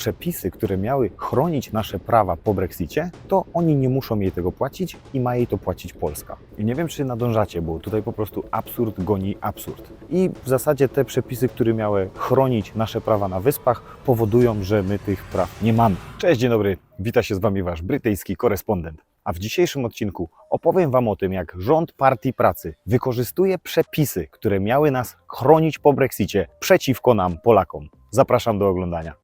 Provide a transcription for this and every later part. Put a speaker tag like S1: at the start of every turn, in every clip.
S1: przepisy, które miały chronić nasze prawa po Brexicie, to oni nie muszą jej tego płacić i ma jej to płacić Polska. I nie wiem, czy nadążacie, bo tutaj po prostu absurd goni absurd. I w zasadzie te przepisy, które miały chronić nasze prawa na wyspach, powodują, że my tych praw nie mamy. Cześć, dzień dobry. Wita się z Wami Wasz brytyjski korespondent. A w dzisiejszym odcinku opowiem Wam o tym, jak rząd Partii Pracy wykorzystuje przepisy, które miały nas chronić po Brexicie przeciwko nam, Polakom. Zapraszam do oglądania.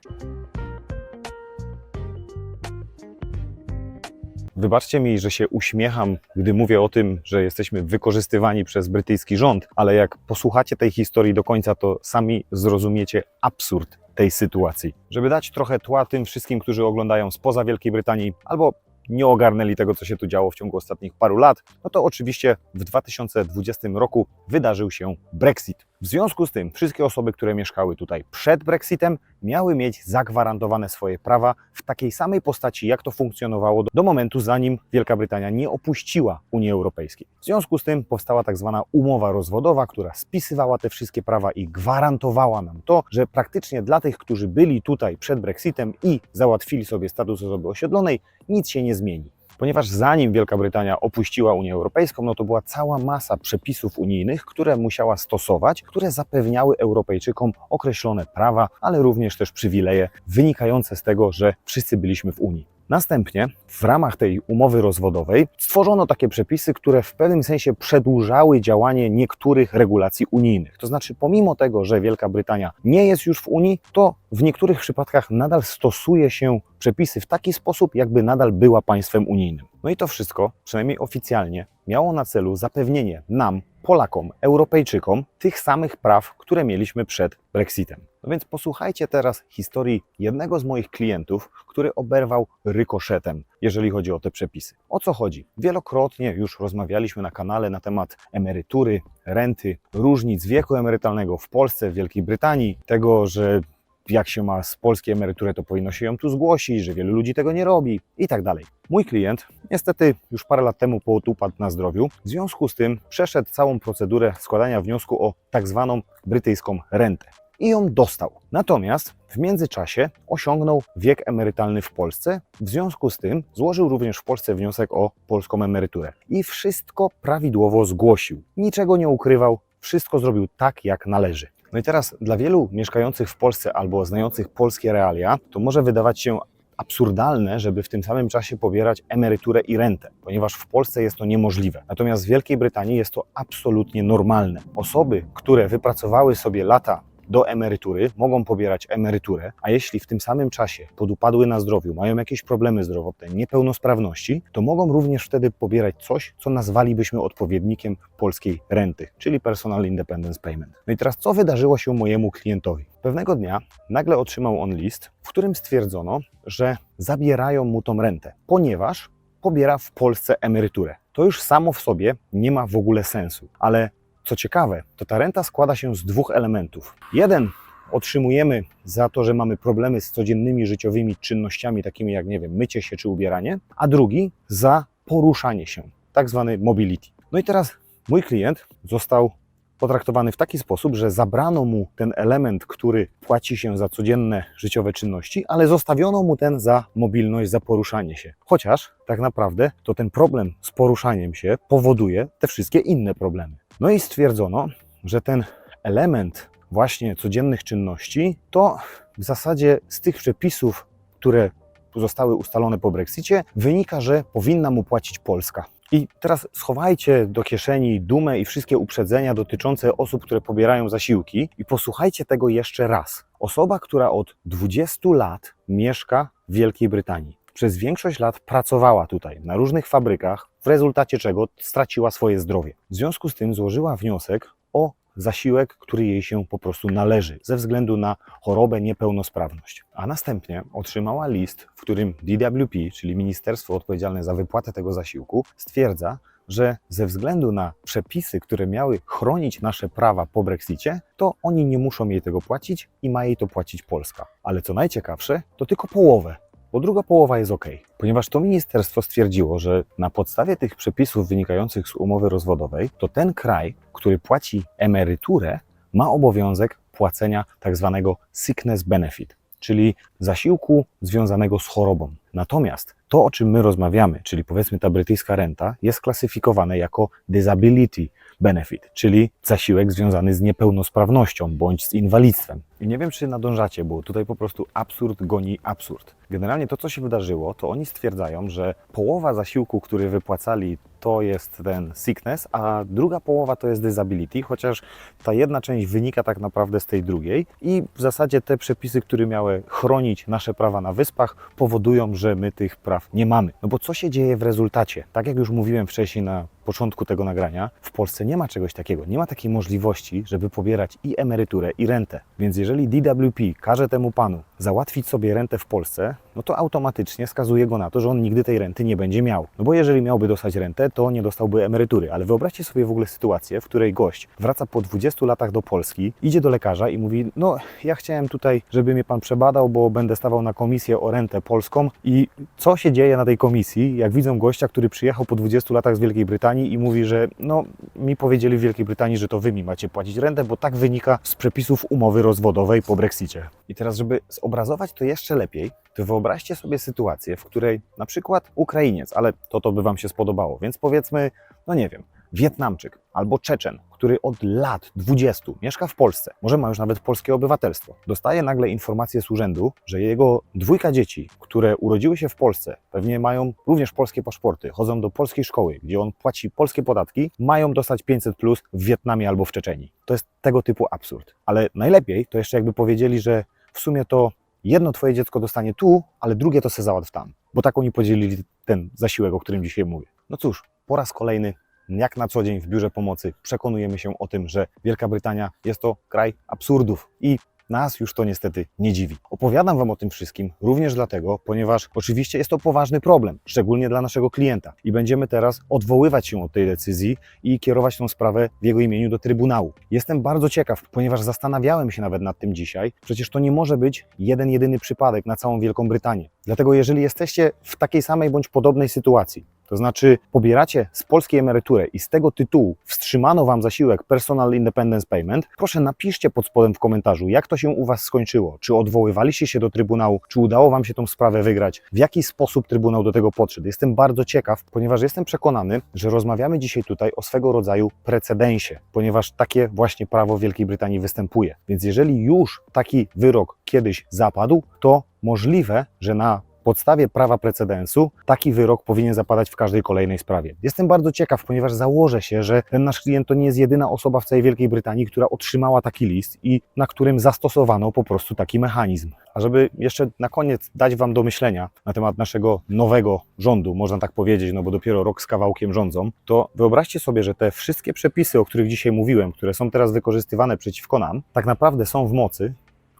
S1: Wybaczcie mi, że się uśmiecham, gdy mówię o tym, że jesteśmy wykorzystywani przez brytyjski rząd, ale jak posłuchacie tej historii do końca, to sami zrozumiecie absurd tej sytuacji. Żeby dać trochę tła tym wszystkim, którzy oglądają spoza Wielkiej Brytanii albo nie ogarnęli tego, co się tu działo w ciągu ostatnich paru lat, no to oczywiście w 2020 roku wydarzył się Brexit. W związku z tym wszystkie osoby, które mieszkały tutaj przed Brexitem, miały mieć zagwarantowane swoje prawa w takiej samej postaci, jak to funkcjonowało do, momentu, zanim Wielka Brytania nie opuściła Unii Europejskiej. W związku z tym powstała tak zwana umowa rozwodowa, która spisywała te wszystkie prawa i gwarantowała nam to, że praktycznie dla tych, którzy byli tutaj przed Brexitem i załatwili sobie status osoby osiedlonej, nic się nie zmieni. Ponieważ zanim Wielka Brytania opuściła Unię Europejską, no to była cała masa przepisów unijnych, które musiała stosować, które zapewniały Europejczykom określone prawa, ale również też przywileje wynikające z tego, że wszyscy byliśmy w Unii. Następnie w ramach tej umowy rozwodowej stworzono takie przepisy, które w pewnym sensie przedłużały działanie niektórych regulacji unijnych. To znaczy, pomimo tego, że Wielka Brytania nie jest już w Unii, to w niektórych przypadkach nadal stosuje się przepisy w taki sposób, jakby nadal była państwem unijnym. No i to wszystko, przynajmniej oficjalnie, miało na celu zapewnienie nam, Polakom, Europejczykom, tych samych praw, które mieliśmy przed Brexitem. No więc posłuchajcie teraz historii jednego z moich klientów, który oberwał rykoszetem, jeżeli chodzi o te przepisy. O co chodzi? Wielokrotnie już rozmawialiśmy na kanale na temat emerytury, renty, różnic wieku emerytalnego w Polsce, w Wielkiej Brytanii, tego, że jak się ma z polskiej emerytury, to powinno się ją tu zgłosić, że wielu ludzi tego nie robi i tak dalej. Mój klient niestety już parę lat temu upadł na zdrowiu, w związku z tym przeszedł całą procedurę składania wniosku o tak zwaną brytyjską rentę i ją dostał. Natomiast w międzyczasie osiągnął wiek emerytalny w Polsce, w związku z tym złożył również w Polsce wniosek o polską emeryturę i wszystko prawidłowo zgłosił. Niczego nie ukrywał, wszystko zrobił tak, jak należy. No i teraz dla wielu mieszkających w Polsce albo znających polskie realia, to może wydawać się absurdalne, żeby w tym samym czasie pobierać emeryturę i rentę, ponieważ w Polsce jest to niemożliwe. Natomiast w Wielkiej Brytanii jest to absolutnie normalne. Osoby, które wypracowały sobie lata do emerytury, mogą pobierać emeryturę, a jeśli w tym samym czasie podupadły na zdrowiu, mają jakieś problemy zdrowotne, niepełnosprawności, to mogą również wtedy pobierać coś, co nazwalibyśmy odpowiednikiem polskiej renty, czyli Personal Independence Payment. No i teraz co wydarzyło się mojemu klientowi? Pewnego dnia nagle otrzymał on list, w którym stwierdzono, że zabierają mu tą rentę, ponieważ pobiera w Polsce emeryturę. To już samo w sobie nie ma w ogóle sensu, ale co ciekawe, to ta renta składa się z dwóch elementów. Jeden otrzymujemy za to, że mamy problemy z codziennymi życiowymi czynnościami, takimi jak, nie wiem, mycie się czy ubieranie, a drugi za poruszanie się, tak zwany mobility. No i teraz mój klient został potraktowany w taki sposób, że zabrano mu ten element, który płaci się za codzienne życiowe czynności, ale zostawiono mu ten za mobilność, za poruszanie się. Chociaż tak naprawdę to ten problem z poruszaniem się powoduje te wszystkie inne problemy. No i stwierdzono, że ten element właśnie codziennych czynności to w zasadzie z tych przepisów, które zostały ustalone po Brexicie, wynika, że powinna mu płacić Polska. I teraz schowajcie do kieszeni dumę i wszystkie uprzedzenia dotyczące osób, które pobierają zasiłki i posłuchajcie tego jeszcze raz. Osoba, która od 20 lat mieszka w Wielkiej Brytanii, przez większość lat pracowała tutaj na różnych fabrykach, w rezultacie czego straciła swoje zdrowie. W związku z tym złożyła wniosek o zasiłek, który jej się po prostu należy ze względu na chorobę, niepełnosprawność. A następnie otrzymała list, w którym DWP, czyli Ministerstwo Odpowiedzialne za wypłatę tego zasiłku, stwierdza, że ze względu na przepisy, które miały chronić nasze prawa po Brexicie, to oni nie muszą jej tego płacić i ma jej to płacić Polska. Ale co najciekawsze, to tylko połowę bo druga połowa jest ok, ponieważ to ministerstwo stwierdziło, że na podstawie tych przepisów wynikających z umowy rozwodowej, to ten kraj, który płaci emeryturę, ma obowiązek płacenia tak zwanego sickness benefit. czyli zasiłku związanego z chorobą. Natomiast to, o czym my rozmawiamy, czyli powiedzmy ta brytyjska renta, jest klasyfikowane jako disability benefit, czyli zasiłek związany z niepełnosprawnością bądź z inwalidztwem. I nie wiem, czy nadążacie, bo tutaj po prostu absurd goni absurd. Generalnie to, co się wydarzyło, to oni stwierdzają, że połowa zasiłku, który wypłacali, to jest ten sickness, a druga połowa to jest disability, chociaż ta jedna część wynika tak naprawdę z tej drugiej i w zasadzie te przepisy, które miały chronić nasze prawa na wyspach, powodują, że my tych praw nie mamy. No bo co się dzieje w rezultacie? Tak jak już mówiłem wcześniej na początku tego nagrania, w Polsce nie ma czegoś takiego. Nie ma takiej możliwości, żeby pobierać i emeryturę, i rentę. Więc jeżeli DWP każe temu panu załatwić sobie rentę w Polsce, no to automatycznie skazuje go na to, że on nigdy tej renty nie będzie miał. No bo jeżeli miałby dostać rentę, to nie dostałby emerytury. Ale wyobraźcie sobie w ogóle sytuację, w której gość wraca po 20 latach do Polski, idzie do lekarza i mówi: No, ja chciałem tutaj, żeby mnie pan przebadał, bo będę stawał na komisję o rentę polską. I co się dzieje na tej komisji, jak widzą gościa, który przyjechał po 20 latach z Wielkiej Brytanii i mówi, że no, mi powiedzieli w Wielkiej Brytanii, że to wy mi macie płacić rentę, bo tak wynika z przepisów umowy rozwodowej po Brexicie. I teraz, żeby zobrazować to jeszcze lepiej, to wyobraźcie sobie sytuację, w której na przykład Ukrainiec, ale to to by Wam się spodobało, więc powiedzmy, no nie wiem, Wietnamczyk albo Czeczen, który od lat 20 mieszka w Polsce, może ma już nawet polskie obywatelstwo, dostaje nagle informację z urzędu, że jego dwójka dzieci, które urodziły się w Polsce, pewnie mają również polskie paszporty, chodzą do polskiej szkoły, gdzie on płaci polskie podatki, mają dostać 500 plus w Wietnamie albo w Czeczeni. To jest tego typu absurd. Ale najlepiej to jeszcze jakby powiedzieli, że w sumie to jedno twoje dziecko dostanie tu, ale drugie to se załatw tam. Bo tak oni podzielili ten zasiłek, o którym dzisiaj mówię. No cóż, po raz kolejny, jak na co dzień w biurze pomocy, przekonujemy się o tym, że Wielka Brytania jest to kraj absurdów i nas już to niestety nie dziwi. Opowiadam Wam o tym wszystkim również dlatego, ponieważ oczywiście jest to poważny problem, szczególnie dla naszego klienta. I będziemy teraz odwoływać się od tej decyzji i kierować tę sprawę w jego imieniu do Trybunału. Jestem bardzo ciekaw, ponieważ zastanawiałem się nawet nad tym dzisiaj. Przecież to nie może być jeden, jedyny przypadek na całą Wielką Brytanię. Dlatego jeżeli jesteście w takiej samej bądź podobnej sytuacji, to znaczy pobieracie z polskiej emeryturę i z tego tytułu wstrzymano Wam zasiłek Personal Independence Payment, proszę napiszcie pod spodem w komentarzu, jak to się u Was skończyło. Czy odwoływaliście się do Trybunału, czy udało Wam się tą sprawę wygrać, w jaki sposób Trybunał do tego podszedł. Jestem bardzo ciekaw, ponieważ jestem przekonany, że rozmawiamy dzisiaj tutaj o swego rodzaju precedensie, ponieważ takie właśnie prawo w Wielkiej Brytanii występuje. Więc jeżeli już taki wyrok kiedyś zapadł, to możliwe, że na podstawie prawa precedensu taki wyrok powinien zapadać w każdej kolejnej sprawie. Jestem bardzo ciekaw, ponieważ założę się, że ten nasz klient to nie jest jedyna osoba w całej Wielkiej Brytanii, która otrzymała taki list i na którym zastosowano po prostu taki mechanizm. A żeby jeszcze na koniec dać Wam do myślenia na temat naszego nowego rządu, można tak powiedzieć, no bo dopiero rok z kawałkiem rządzą, to wyobraźcie sobie, że te wszystkie przepisy, o których dzisiaj mówiłem, które są teraz wykorzystywane przeciwko nam, tak naprawdę są w mocy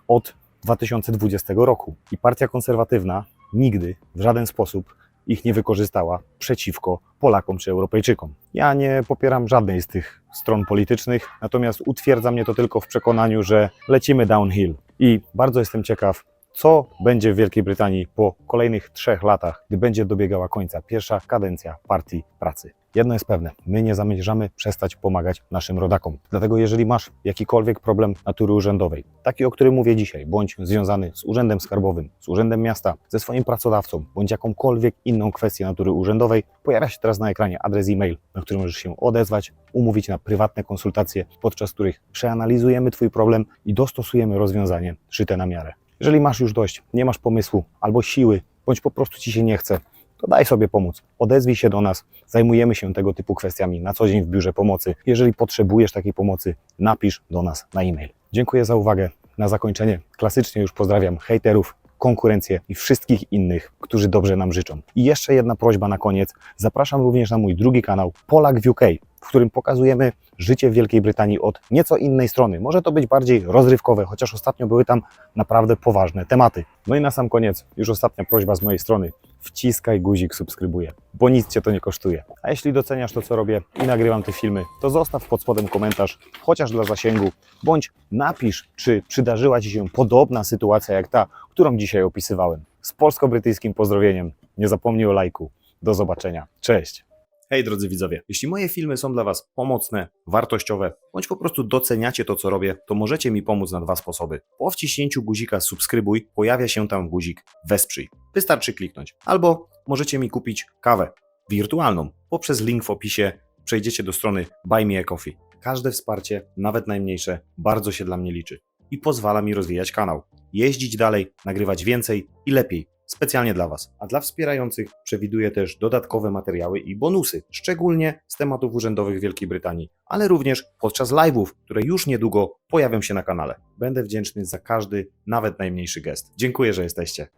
S1: od 2020 roku. I Partia Konserwatywna nigdy w żaden sposób ich nie wykorzystała przeciwko Polakom czy Europejczykom. Ja nie popieram żadnej z tych stron politycznych, natomiast utwierdza mnie to tylko w przekonaniu, że lecimy downhill. I bardzo jestem ciekaw, co będzie w Wielkiej Brytanii po kolejnych trzech latach, gdy będzie dobiegała końca pierwsza kadencja Partii Pracy. Jedno jest pewne, my nie zamierzamy przestać pomagać naszym rodakom. Dlatego jeżeli masz jakikolwiek problem natury urzędowej, taki o którym mówię dzisiaj, bądź związany z urzędem skarbowym, z urzędem miasta, ze swoim pracodawcą, bądź jakąkolwiek inną kwestię natury urzędowej, pojawia się teraz na ekranie adres e-mail, na który możesz się odezwać, umówić na prywatne konsultacje, podczas których przeanalizujemy Twój problem i dostosujemy rozwiązanie szyte na miarę. Jeżeli masz już dość, nie masz pomysłu albo siły, bądź po prostu Ci się nie chce, to daj sobie pomóc. Odezwij się do nas. Zajmujemy się tego typu kwestiami na co dzień w biurze pomocy. Jeżeli potrzebujesz takiej pomocy, napisz do nas na e-mail. Dziękuję za uwagę. Na zakończenie klasycznie już pozdrawiam hejterów, konkurencję i wszystkich innych, którzy dobrze nam życzą. I jeszcze jedna prośba na koniec. Zapraszam również na mój drugi kanał Polak w UK, w którym pokazujemy życie w Wielkiej Brytanii od nieco innej strony. Może to być bardziej rozrywkowe, chociaż ostatnio były tam naprawdę poważne tematy. No i na sam koniec, już ostatnia prośba z mojej strony. Wciskaj guzik subskrybuję, bo nic Cię to nie kosztuje. A jeśli doceniasz to, co robię i nagrywam te filmy, to zostaw pod spodem komentarz, chociaż dla zasięgu, bądź napisz, czy przydarzyła Ci się podobna sytuacja jak ta, którą dzisiaj opisywałem. Z polsko-brytyjskim pozdrowieniem. Nie zapomnij o lajku. Do zobaczenia. Cześć. Hej drodzy widzowie, jeśli moje filmy są dla Was pomocne, wartościowe, bądź po prostu doceniacie to, co robię, to możecie mi pomóc na dwa sposoby. Po wciśnięciu guzika subskrybuj pojawia się tam guzik wesprzyj. Wystarczy kliknąć. Albo możecie mi kupić kawę wirtualną. Poprzez link w opisie przejdziecie do strony Buy Me a Coffee. Każde wsparcie, nawet najmniejsze, bardzo się dla mnie liczy i pozwala mi rozwijać kanał, jeździć dalej, nagrywać więcej i lepiej, specjalnie dla Was. A dla wspierających przewiduję też dodatkowe materiały i bonusy, szczególnie z tematów urzędowych Wielkiej Brytanii, ale również podczas live'ów, które już niedługo pojawią się na kanale. Będę wdzięczny za każdy, nawet najmniejszy gest. Dziękuję, że jesteście.